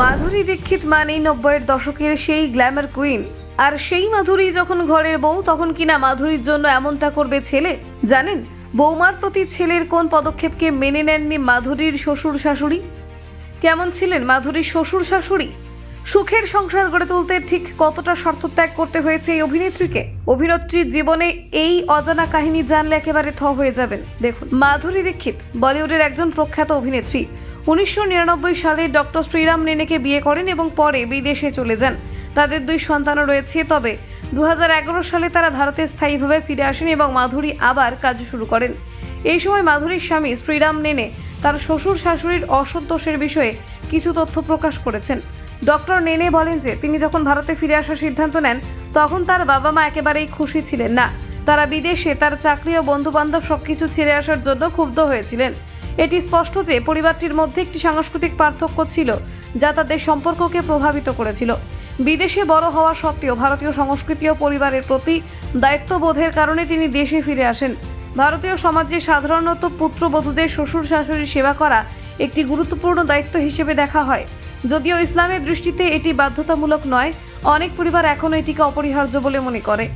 মাধুরী দীক্ষিত মানেই নব্বইয়ের দশকের সেই গ্ল্যামার কুইন। আর সেই মাধুরী যখন ঘরের বউ, তখন কিনা মাধুরীর জন্য এমনটা করবে ছেলে? জানেন, বৌমার প্রতি ছেলের কোন পদক্ষেপকে মেনে নেননি মাধুরীর শ্বশুর শাশুড়ি? কেমন ছিলেন মাধুরীর শ্বশুর শাশুড়ি? সুখের সংসার গড়ে তুলতে ঠিক কতটা শর্ত ত্যাগ করতে হয়েছে এই অভিনেত্রীকে? অভিনেত্রীর জীবনে এই অজানা কাহিনী জানলে একেবারে থ হয়ে যাবেন। দেখুন, মাধুরী দীক্ষিত বলিউডের একজন প্রখ্যাত অভিনেত্রী। উনিশশো নিরানব্বই সালে ডক্টর শ্রীরাম নেনেকে বিয়ে করেন এবং পরে বিদেশে চলে যান। তাদের দুই সন্তানও রয়েছে, তবে দু হাজার এগারো সালে তারা ভারতে স্থায়ীভাবে ফিরে আসেন এবং মাধুরী আবার কাজ শুরু করেন। এই সময় মাধুরীর স্বামী শ্রীরাম নেনে তার শ্বশুর শাশুড়ির অসন্তোষের বিষয়ে কিছু তথ্য প্রকাশ করেছেন। ডক্টর নেনে বলেন যে, তিনি যখন ভারতে ফিরে আসার সিদ্ধান্ত নেন, তখন তার বাবা মা একেবারেই খুশি ছিলেন না। তারা বিদেশে তার চাকরি ও বন্ধু বান্ধব সবকিছু ছেড়ে আসার জন্য ক্ষুব্ধ হয়েছিলেন। এটি স্পষ্ট যে পরিবারটির মধ্যে একটি সাংস্কৃতিক পার্থক্য ছিল, যা তাদের সম্পর্ককে প্রভাবিত করেছিল। বিদেশে বড় হওয়া সত্ত্বেও ভারতীয় সংস্কৃতি ও পরিবারের প্রতি দায়িত্ববোধের কারণে তিনি দেশে ফিরে আসেন। ভারতীয় সমাজে সাধারণত পুত্রবধূদের শ্বশুর শাশুড়ির সেবা করা একটি গুরুত্বপূর্ণ দায়িত্ব হিসেবে দেখা হয়। যদিও ইসলামের দৃষ্টিতে এটি বাধ্যতামূলক নয়, অনেক পরিবার এখনও এটিকে অপরিহার্য বলে মনে করে।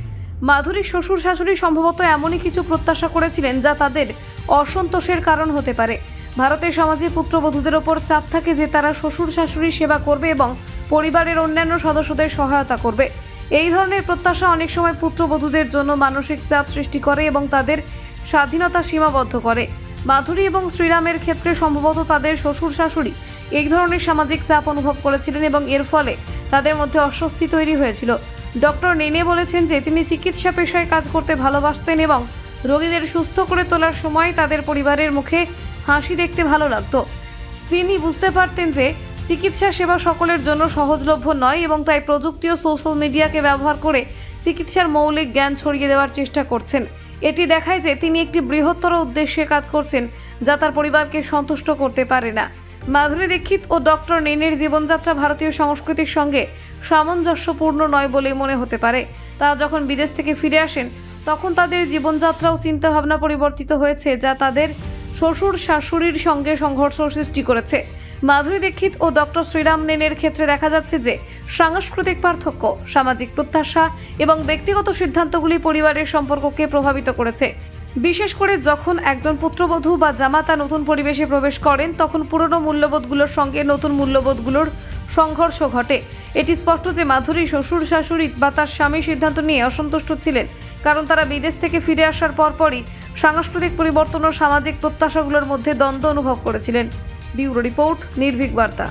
মাধুরীর শ্বশুর শাশুড়ি সম্ভবত এমনই কিছু প্রত্যাশা করেছিলেন যা তাদের অসন্তোষের কারণ হতে পারে। ভারতের সমাজে পুত্রবধূদের ওপর চাপ থাকে যে তারা শ্বশুর শাশুড়ির সেবা করবে এবং পরিবারের অন্যান্য সদস্যদের সহায়তা করবে। এই ধরনের প্রত্যাশা অনেক সময় পুত্রবধূদের জন্য মানসিক চাপ সৃষ্টি করে এবং তাদের স্বাধীনতা সীমাবদ্ধ করে। মাধুরী এবং শ্রীরামের ক্ষেত্রে সম্ভবত তাদের শ্বশুর, শাশুড়ি এই ধরনের সামাজিক চাপ অনুভব করেছিলেন এবং এর ফলে তাদের মধ্যে অস্বস্তি তৈরি হয়েছিল। ডক্টর নেনে বলেছেন যে তিনি চিকিৎসা পেশায় কাজ করতে ভালোবাসতেন এবং রোগীদের সুস্থ করে তোলার সময় তাদের পরিবারের মুখে হাসি দেখতে ভালো লাগতো। তিনি বুঝতে পারতেন যে চিকিৎসা সেবা সকলের জন্য সহজলভ্য নয় এবং তাই প্রযুক্তি ও সোশ্যাল মিডিয়াকে ব্যবহার করে চিকিৎসার মৌলিক জ্ঞান ছড়িয়ে দেওয়ার চেষ্টা করছেন। এটি দেখায় যে তিনি একটি বৃহত্তর উদ্দেশ্যে কাজ করছেন যা তার পরিবারকে সন্তুষ্ট করতে পারে না। মাধুরী দীক্ষিত ও ডক্টর নেনের জীবনযাত্রা ভারতীয় সংস্কৃতির সঙ্গে সামঞ্জস্যপূর্ণ নয় বলে মনে হতে পারে। তারা যখন বিদেশ থেকে ফিরে আসেন তখন তাদের জীবনযাত্রাও চিন্তাভাবনা পরিবর্তিত হয়েছে, যা তাদের শ্বশুর শাশুড়ির সঙ্গে সংঘর্ষ সৃষ্টি করেছে। মাধুরী দীক্ষিত ও ডক্টর শ্রীরাম নেনের ক্ষেত্রে দেখা যাচ্ছে যে, সাংস্কৃতিক পার্থক্য, সামাজিক প্রত্যাশা এবং ব্যক্তিগত সিদ্ধান্তগুলি পরিবারের সম্পর্ককে প্রভাবিত করেছে। বিশেষ করে যখন একজন পুত্রবধূ বা জামাতা নতুন পরিবেশে প্রবেশ করেন, তখন পুরনো মূল্যবোধগুলোর সঙ্গে নতুন মূল্যবোধগুলোর সংঘর্ষ ঘটে। এটি স্পষ্ট যে মাধুরী শ্বশুর শাশুড়ি বা তার স্বামী সিদ্ধান্ত নিয়ে অসন্তুষ্ট ছিলেন। কারণ তারা বিদেশ থেকে ফিরে আসার পরপরই সাংস্কৃতিক পরিবর্তন ও সামাজিক প্রত্যাশাগুলোর মধ্যে দ্বন্দ্ব অনুভব করেছিলেন। বিউরো রিপোর্ট, নির্ভীক বার্তা।